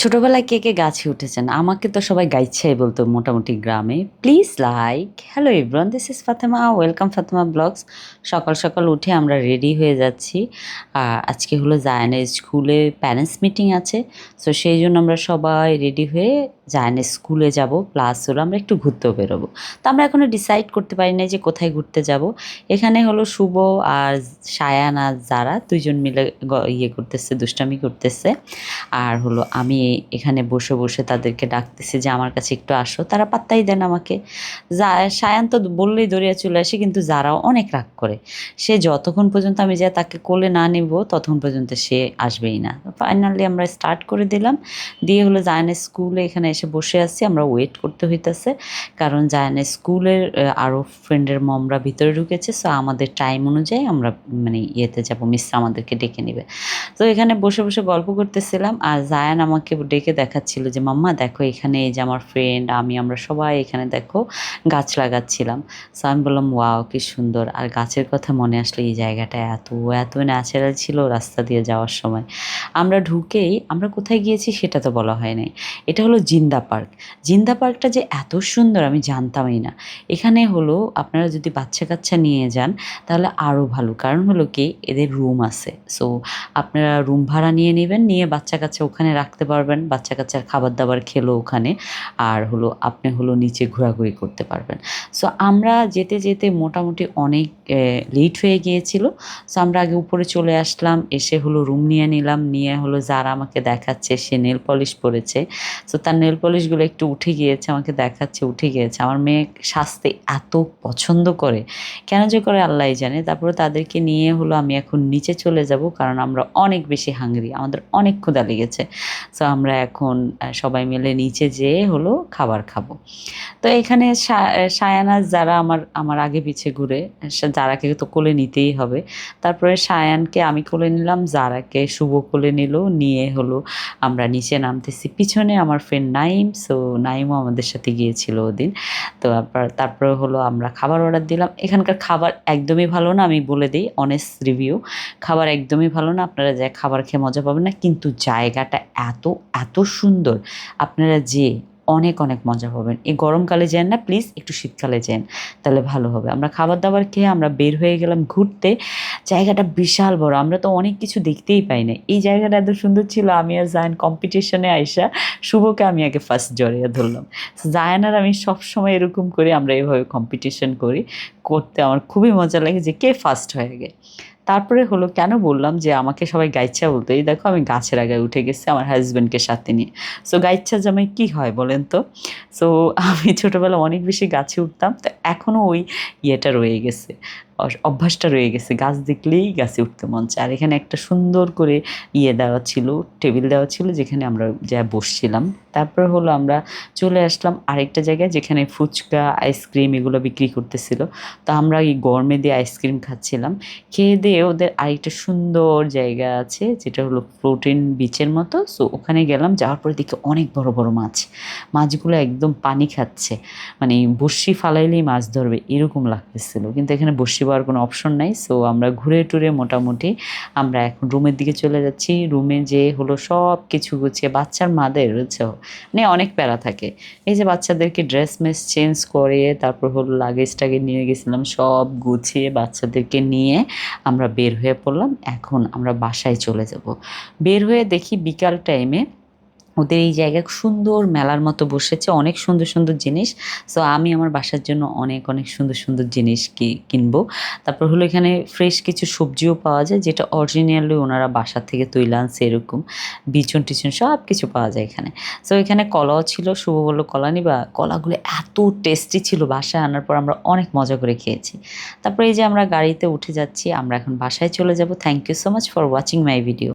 ছোটবেলায় কে কে গাছে উঠেছেন? আমাকে তো সবাই গাইছাই বলতো মোটামুটি গ্রামে। Please like hello Ibran this is Fatema welcome Fatema vlogs সকাল সকাল উঠে আমরা রেডি হয়ে যাচ্ছি। আজকে হলো জায়ানের স্কুলে প্যারেন্টস মিটিং আছে। সো সেই জন্য আমরা সবাই রেডি হয়ে জায়ানের স্কুলে যাব প্লাস হলো, আমরা একটু ঘুরতেও বেরোবো। তো আমরা এখনও ডিসাইড করতে পারি না যে কোথায় ঘুরতে যাব। এখানে হলো শুভ আর সায়ান আর যারা দুইজন মিলে ইয়ে করতেছে, দুষ্টামি করতেছে। আর হলো আমি এখানে বসে বসে তাদেরকে ডাকতেছি যে, আমার কাছে একটু আসো। তারা পাত্তাই দেন আমাকে। সায়ান তো বললেই দরিয়া চলে আসে, কিন্তু যারাও অনেক রাগ করে। সে যতক্ষণ পর্যন্ত আমি যা তাকে কোলে না নিব, ততক্ষণ পর্যন্ত সে আসবেই না। ফাইনালি আমরা স্টার্ট করে দিলাম। দিয়ে হলো জায়ানের স্কুলে এখানে এসে বসে আছি। আমরা ওয়েট করতে হইতেছে। কারণ জায়ানের স্কুলের আরও ফ্রেন্ডের মমরা ভিতরে ঢুকেছে। সো আমাদের টাইম অনুযায়ী আমরা মানে ইয়েতে যাব। মিশ্রা আমাদেরকে ডেকে নেবে। তো এখানে বসে বসে গল্প করতেছিলাম। আর জায়ান আমাকে ডেকে দেখাচ্ছিল যে, মাম্মা, দেখো এখানে এই যে আমার ফ্রেন্ড আমি, আমরা সবাই এখানে, দেখো, গাছ লাগাচ্ছিলাম। সো আমি বললাম ওয়াও কি সুন্দর। আর গাছের কথা মনে আসলে, এই জায়গাটা এত এত ন্যাচারাল ছিল রাস্তা দিয়ে যাওয়ার সময়। আমরা ঢুকেই, আমরা কোথায় গিয়েছি সেটা তো বলা হয় নাই। এটা হলো জিন্দা পার্ক। জিন্দা পার্কটা যে এত সুন্দর, আমি জানতামই না। এখানে হলো, আপনারা যদি বাচ্চা কাচ্চা নিয়ে যান, তাহলে আরও ভালো। কারণ হলো কি, এদের রুম আছে। সো আপনারা রুম ভাড়া নিয়ে নেবেন, নিয়ে বাচ্চা কাচ্চা ওখানে রাখতে পারবেন। বাচ্চা কাচ্চার খাবার দাবার খেলো ওখানে, আর হলো আপনি হলো নিচে ঘোরাঘুরি করতে পারবেন। সো আমরা যেতে যেতে মোটামুটি অনেক লেট হয়ে গিয়েছিল। সো আমরা আগে উপরে চলে আসলাম, এসে হলো রুম নিয়ে নিলাম, নিয়ে হলো যারা আমাকে দেখাচ্ছে, সে নেল পলিশ পরেছে। সো তার নেল পলিশগুলো একটু উঠে গিয়েছে, আমাকে দেখাচ্ছে, উঠে গিয়েছে। আমার মেয়ে সাজতে এত পছন্দ করে, কেন যে করে আল্লাহ জানে। তারপরে তাদেরকে নিয়ে হলো আমি এখন নিচে চলে যাব, কারণ আমরা অনেক বেশি হাঙ্গরি আমাদের অনেক ক্ষুধা লেগেছে। সো আমরা এখন সবাই মিলে নিচে যেয়ে হলো খাবার খাব। তো এখানে সা- আহ, সায়ানাজ যারা আমার আমার আগে পিছে ঘুরে যারাকে তো কোলে নিতেই হবে তারপরে সায়ানকে আমি কোলে নিলাম যারাকে শুভ কোলে নিল নিয়ে হলো আমরা নিচে নামতেছি। পিছনে আমার ফ্রেন্ড নাইম সো নাইমও আমাদের সাথে গিয়েছিল ওদিন। তো তারপরে হলো আমরা খাবার অর্ডার দিলাম। এখানকার খাবার একদমই ভালো না আমি বলে দিই অনেস্ট রিভিউ খাবার একদমই ভালো না আপনারা যা খাবার খেয়ে মজা পাবেন না কিন্তু জায়গাটা এত এত সুন্দর। আপনারা যে অনেক অনেক মজা পাবেন। এই গরমকালে যান না প্লিজ একটু শীতকালে যান, তাহলে ভালো হবে। আমরা খাবার দাবার খেয়ে আমরা বের হয়ে গেলাম ঘুরতে। জায়গাটা বিশাল বড়, আমরা তো অনেক কিছু দেখতেই পাই না। এই জায়গাটা এত সুন্দর ছিল, আমি আর জায়ন কম্পিটিশনে আইসা শুভকে আমি আগে ফার্স্ট জড়িয়ে ধরলাম। জায়ান আর আমি সবসময় এরকম করি আমরা এভাবে কম্পিটিশন করি, করতে আমার খুবই মজা লাগে যে কে ফার্স্ট হয়ে গে তারপরে হলো কেন বললাম যে আমাকে সবাই গাইচ্ছা বলতো, এই দেখো আমি গাছের আগায় উঠে গেছি আমার হাজব্যান্ডকে সাথে নিয়ে। সো গাইচ্ছা জামাই কি হয় বলেন তো? সো আমি ছোটোবেলা অনেক বেশি গাছে উঠতাম, তো এখনও ওই ইয়েটা রয়ে গেছে। অভ্যাসটা রয়ে গেছে। গাছ দেখলেই গাছে উঠতে মন চায়। আর এখানে একটা সুন্দর করে ইয়ে দেওয়া ছিল, টেবিল দেওয়া ছিল, যেখানে আমরা যা বসছিলাম। তারপর হলো আমরা চলে আসলাম আরেকটা জায়গায়, যেখানে ফুচকা, আইসক্রিম এগুলো বিক্রি করতেছিল। তো আমরা এই গরমে দিয়ে আইসক্রিম খাচ্ছিলাম। খেয়ে দিয়ে ওদের আরেকটা সুন্দর জায়গা আছে, যেটা হলো প্রোটিন বিচের মতো। সো ওখানে গেলাম, যাওয়ার পরে দেখি অনেক বড় বড় মাছ। মাছগুলো একদম পানি খাচ্ছে। মানে বড়শি ফালাইলেই মাছ ধরবে, এরকম লাগতেছিল। কিন্তু এখানে বড়শি পাওয়ার কোনো অপশন নাই সো আমরা ঘুরে টুরে মোটামুটি আমরা এখন রুমের দিকে চলে যাচ্ছি। রুমে যে হলো সব কিছু গুছিয়ে, বাচ্চার মাদের হচ্ছে মানে অনেক প্যারা থাকে। এই যে বাচ্চাদেরকে ড্রেস মেস চেঞ্জ করে তারপর হলো লাগেজটাকে নিয়ে গেছিলাম, সব গুছিয়ে বাচ্চাদেরকে নিয়ে আমরা বের হয়ে পড়লাম। এখন আমরা বাসায় চলে যাব। বের হয়ে দেখি বিকাল টাইমে ওদের এই জায়গায় সুন্দর মেলার মতো বসেছে, অনেক সুন্দর সুন্দর জিনিস। সো আমি আমার বাসার জন্য অনেক অনেক সুন্দর সুন্দর জিনিস কিনবো। তারপর হলো এখানে ফ্রেশ কিছু সবজিও পাওয়া যায়, যেটা অরিজিনালি ওনারা বাসা থেকে তৈরি আনছে এরকম। বিচন টিচন সব কিছু পাওয়া যায় এখানে। সো এখানে কলাও ছিল, শুভ বলল কলা নিবা। কলাগুলো এত টেস্টি ছিল বাসায় আনার পর আমরা অনেক মজা করে খেয়েছি। তারপর এই যে আমরা গাড়িতে উঠে যাচ্ছি, আমরা এখন বাসায় চলে যাব। Thank you so much for watching my video